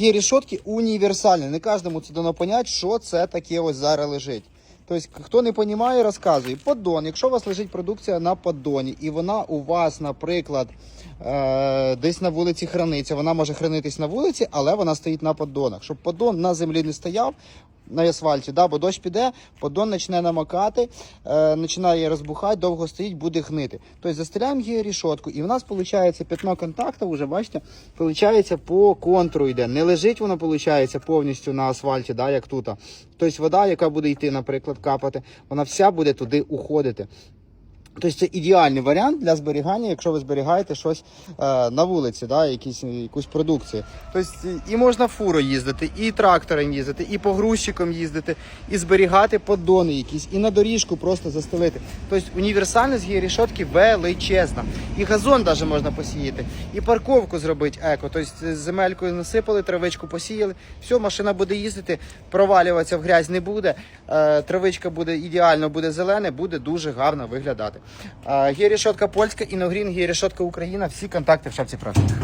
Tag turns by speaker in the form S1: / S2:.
S1: Є рішотки універсальні. Не кожному це дано понять, що це таке ось зараз лежить. Тобто, хто не розуміє, розказує. Поддон, якщо у вас лежить продукція на поддоні, і вона у вас, наприклад, е- десь на вулиці храниться, вона може хранитись на вулиці, але вона стоїть на поддонах. Щоб поддон на землі не стояв на асфальті, да, бо дощ піде, поддон почне намокати, е- починає розбухати, довго стоїть, буде гнити. Тобто застеляємо її рішотку, і в нас виходить п'ятно контакту, вже бачите, виходить по контуру йде. Не лежить воно, виходить, повністю на асфальті, да, як тут. Тобто вода, яка буде йти, наприклад, капати, вона вся буде туди уходити. Тобто це ідеальний варіант для зберігання, якщо ви зберігаєте щось е, на вулиці, да, якісь, якусь продукцію. Тобто і можна фуру їздити, і трактором їздити, і погрузчиком їздити, і зберігати поддони якісь, і на доріжку просто застелити. Тобто універсальність є рішотки величезна. І газон навіть можна посіяти, і парковку зробити еко. Тобто земелькою насипали, травичку посіяли, все, машина буде їздити, провалюватися в грязь не буде. Е, травичка буде ідеально, буде зелене, буде дуже гарно виглядати. Е, є рішетка польська, іногрін, є решетка Україна. Всі контакти в шапці профілю.